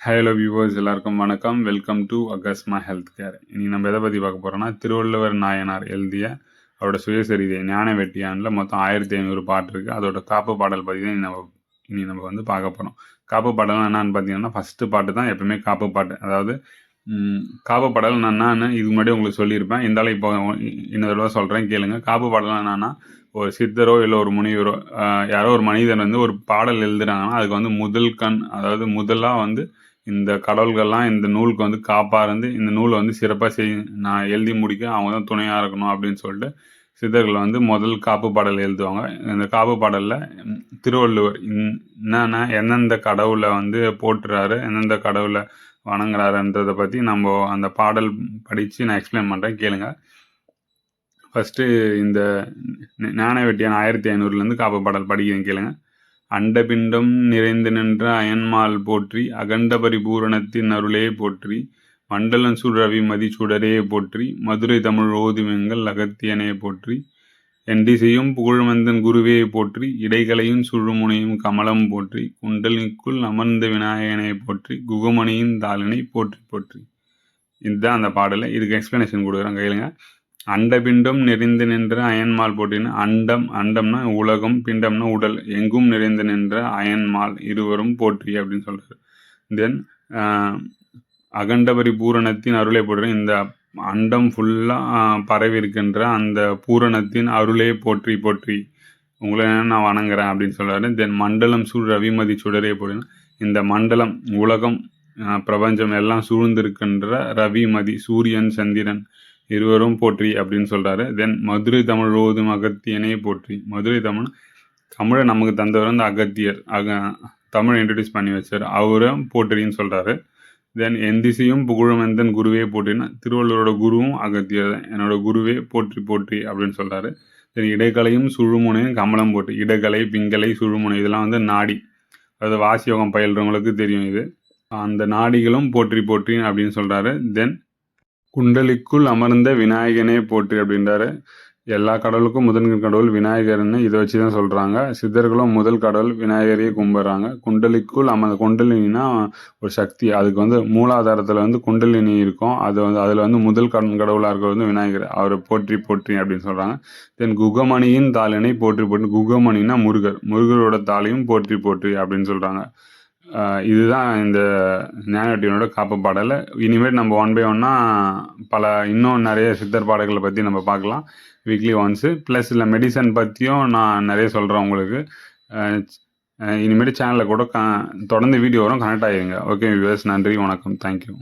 Hello viewers எல்லாருக்கும் வணக்கம். Welcome to Agasma health care இனி நம்ம எதை பற்றி பார்க்க போகிறோம்னா திருவள்ளுவர் நாயனார் எழுதிய அவரோட சுயசரிதை ஞான வெட்டியானில் மொத்தம் ஆயிரத்தி ஐநூறு பாட்டு இருக்குது அதோட காப்பு பாடல் பற்றி தான் நம்ம இனி நம்ம வந்து பார்க்க போகிறோம் காப்பு பாடல் என்னன்னு பார்த்தீங்கன்னா ஃபஸ்ட்டு பாட்டு தான் எப்பவுமே காப்பு பாட்டு. அதாவது காப்பு பாடல் நான் என்னன்னு இதுக்கு முன்னாடி உங்களுக்கு சொல்லியிருப்பேன். இருந்தாலும் இப்போ இன்னொரு தடவை சொல்கிறேன் கேளுங்க. காப்பு பாடல் என்னன்னா ஒரு சித்தரோ இல்லை ஒரு முனிவரோ யாரோ ஒரு மனிதன் வந்து ஒரு பாடல் எழுதுறாங்கன்னா அதுக்கு வந்து முதல் கண் அதாவது முதலாக வந்து இந்த கடவுள்கள்லாம் இந்த நூலுக்கு வந்து காப்பாக இருந்து இந்த நூலை வந்து சிறப்பாக செய் நான் எழுதி முடிக்க அவங்க தான் துணையாக இருக்கணும் அப்படின்னு சொல்லிட்டு சித்தர்கள் வந்து முதல் காப்பு பாடல் எழுதுவாங்க. இந்த காப்பு பாடலில் திருவள்ளுவர் இன்- என்னென்ன எந்தெந்த கடவுளை வந்து போட்டுறாரு எந்தெந்த கடவுளை வணங்குறாருன்றதை பற்றி நம்ம அந்த பாடல் படித்து நான் எக்ஸ்பிளைன் பண்ணுறேன் கேளுங்க. ஃபஸ்ட்டு இந்த ஞானவெட்டியான் ஆயிரத்தி ஐநூறுலேருந்து காப்பு பாடல் படிக்கிறேன். கேளுங்க. அண்டபிண்டம் நிறைந்து நின்ற அயன்மால் போற்றி அகண்ட பரிபூரணத்தின் அருளே போற்றி மண்டலம் சுழவி மதிச்சுடரே போற்றி மதுரை தமிழ் ஓதுமெங்கள் அகத்தியனே போற்றி எண்டிசையும் புகழ்மந்தன் குருவே போற்றி இடைகளையும் சுழுமுனையும் கமலம் போற்றி குண்டலிக்குள் அமர்ந்த விநாயகனை போற்றி குகமணியின் தாளினை போற்றி போற்றி. இதுதான் அந்த பாடலை. இதுக்கு எக்ஸ்பிளனேஷன் கொடுக்குறேன். அண்டபிண்டம் நிறைந்து நின்ற அயன்மால் போட்டின்னு அண்டம் அண்டம்னா உலகம் பிண்டம்னா உடல் எங்கும் நிறைந்து நின்ற அயன்மால் இருவரும் போற்றி அப்படின்னு சொல்கிறார் தென் அகண்டபரி பூரணத்தின் அருளை போடுற இந்த அண்டம் ஃபுல்லாக பரவி இருக்கின்ற அந்த பூரணத்தின் அருளே போற்றி போற்றி. உங்களை நான் வணங்குறேன் அப்படின்னு சொல்கிறாரு தென் மண்டலம் சூழ் ரவிமதி சுடரே போட்டினா இந்த மண்டலம் உலகம் பிரபஞ்சம் எல்லாம் சூழ்ந்திருக்கின்ற ரவிமதி சூரியன் சந்திரன் இருவரும் போற்றி அப்படின்னு சொல்கிறாரு தென் மதுரை தமிழ் ஓதும் அகத்தியனே போற்றி. மதுரை தமிழ் தமிழை நமக்கு தந்தவர் வந்து அகத்தியர். அக தமிழ் இன்ட்ரடியூஸ் பண்ணி வச்சார். அவரும் போற்றின்னு சொல்கிறாரு தென் எந்திசையும் புகழுமெந்தன் குருவே போற்றினா திருவள்ளுவரோட குருவும் அகத்தியர் தான். என்னோட குருவே போற்றி போற்றி அப்படின்னு சொல்கிறாரு தென் இடைக்கலையும் சுழுமுனையும் கமலம் போட்டு இடைக்கலை பிங்கலை சுழுமுனை இதெல்லாம் வந்து நாடி. அதாவது வாசியோகம் பயில்றவங்களுக்கு தெரியும் இது. அந்த நாடிகளும் போற்றி போற்றி அப்படின்னு சொல்கிறாரு தென் குண்டலிக்குள் அமர்ந்த விநாயகனே போற்றி அப்படின்றாரு. எல்லா கடவுளுக்கும் முதன் கடவுள் விநாயகர்னு இதை வச்சு தான் சொல்கிறாங்க சித்தர்களும் முதல் கடவுள் விநாயகரையே கும்பிட்றாங்க. குண்டலிக்குள் அமர்ந்த குண்டலினா ஒரு சக்தி. அதுக்கு வந்து மூலாதாரத்தில் வந்து குண்டலினி இருக்கும். அது வந்து அதில் வந்து முதல் கண் கடவுளாக இருக்கிறது வந்து விநாயகர். அவரை போற்றி போற்றி அப்படின்னு சொல்கிறாங்க தென் குகமணியின் தாளினை போற்றி போற்றி. குகமணினா முருகர். முருகரோட தாளையும் போற்றி போற்றி அப்படின்னு சொல்கிறாங்க இதுதான் இந்த ஞானவட்டியனோட காப்பு பாடல் இனிமேல் நம்ம ஒன் பை ஒன்னாக பல இன்னும் நிறைய சித்தர் பாடல்களை பற்றி நம்ம பார்க்கலாம். வீக்லி ஒன்ஸு ப்ளஸ் இல்லை மெடிசன் பற்றியும் நான் நிறைய சொல்கிறேன் உங்களுக்கு. இனிமேல் சேனலில் கூட க தொடர்ந்து வீடியோ வரும். கனெக்ட் ஆகிருங்க ஓகே வியூவர்ஸ் நன்றி வணக்கம். தேங்க்யூ